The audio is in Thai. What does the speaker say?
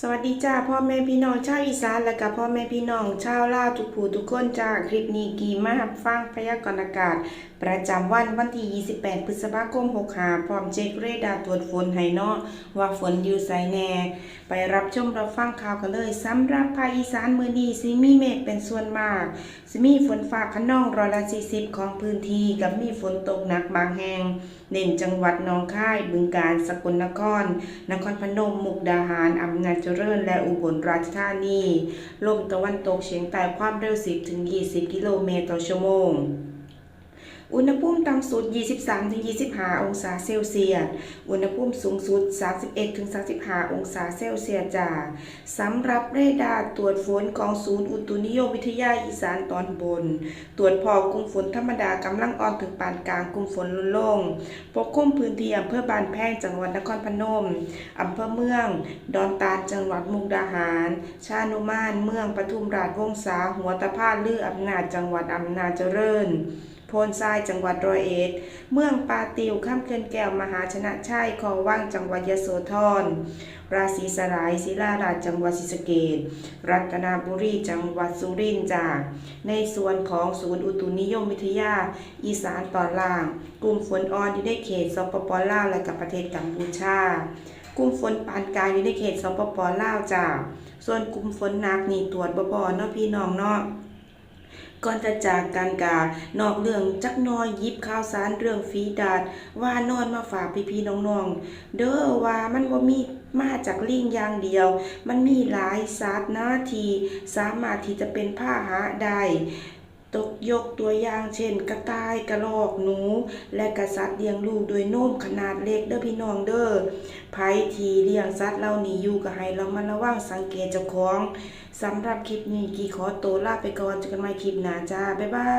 สวัสดีจ้าพ่อแม่พี่น้องชาวอีสานและกับพ่อแม่พี่น้องชาวลาวทุกผู้ทุกคนจ้าคลิปนี้กีมารับฟังพยากรณ์อากาศ ประจำวันวันที่ 28 พฤษภาคม 65 พร้อมเช็คเรดาร์ตรวจฝนให้นาะว่าฝนอยู่ไสแน่ ไปรับชมรับฟังข่าวกันเลยสำหรับภาคอีสานมือนี้สิมีเมฆเป็นส่วนมากสิมีฝนฟ้าขนองร้อยละ 40 ของพื้นที่กับมีฝนตกหนักบางแห่งเน้นจังหวัดหนองคายบึงกาฬสกลนคร นครพนมมุกดาหารอำนาจเจริญ และอุบลราชธานี ลมตะวันตกเฉียงใต้ความเร็ว 10-20 กิโลเมตรต่อชั่วโมง อุณหภูมิต่ำสุด 23-25 องศาเซลเซียส อุณหภูมิสูงสุด 31-35 องศาเซลเซียสจ้าสำหรับเรดาร์ตรวจฝนของศูนย์อุตุนิยมวิทยาอีสานตอนบน ตรวจพอกลุ่มฝนธรรมดากำลังอ่อนถึงปานกลางกลุ่มฝนลดลง ปกคลุมพื้นที่อำเภอบานแพงจังหวัดนครพนมอำเภอเมือง ดอนตาลจังหวัดมุกดาหาร ชานุมาน เมืองปทุมราชวงศาหัวตะพานลืออำนาจจังหวัดอำนาจเจริญ นทรายจังหวัดร้อยเอ็ด เมืองปาติวข้ามเขื่อนแก้วมหาชนะชัยคอว่างจังหวัดยโสธร ราศีสลายศิลาราชจังหวัดศรีสะเกษรัตนบุรีจังหวัดสุรินทร์จากในส่วนของศูนย์อุตุนิยมวิทยา อีสานตอนล่าง กลุ่มฝนอ่อนอยู่ในเขตสปปลาวและกับประเทศกัมพูชากลุ่มฝนปานกลางอยู่ในเขตสปปลาวจ้า ส่วนกลุ่มฝนหนักนี่ตรวจบ่บ่เนาะพี่น้องเนาะ ก่อนจะจากกันกานอกเรื่องจักน้อยยิบข่าวสารเรื่องฟีดาดว่านอนมาฝากพี่ๆน้องๆ เด้อว่ามันบ่มีมาจากลิงอย่างเดียว มันมีหลายสัตว์นะที่สามารถที่จะเป็นผ้าหาได้ ตกยกตัวอย่างเช่น กระต่ายกระรอกหนู และกระสัตย์เลี้ยงลูกโดยโน้มขนาดเล็กเด้อพี่น้องเด้อไผทีเลี้ยงสัตว์เหล่านี้อยู่ก็ให้เรามาระวังสังเกตเจ้าของสำหรับคลิปนี้กี่ขอตัวลาไปก่อนเจอกันใหม่คลิปหน้าจ้าบ๊ายบาย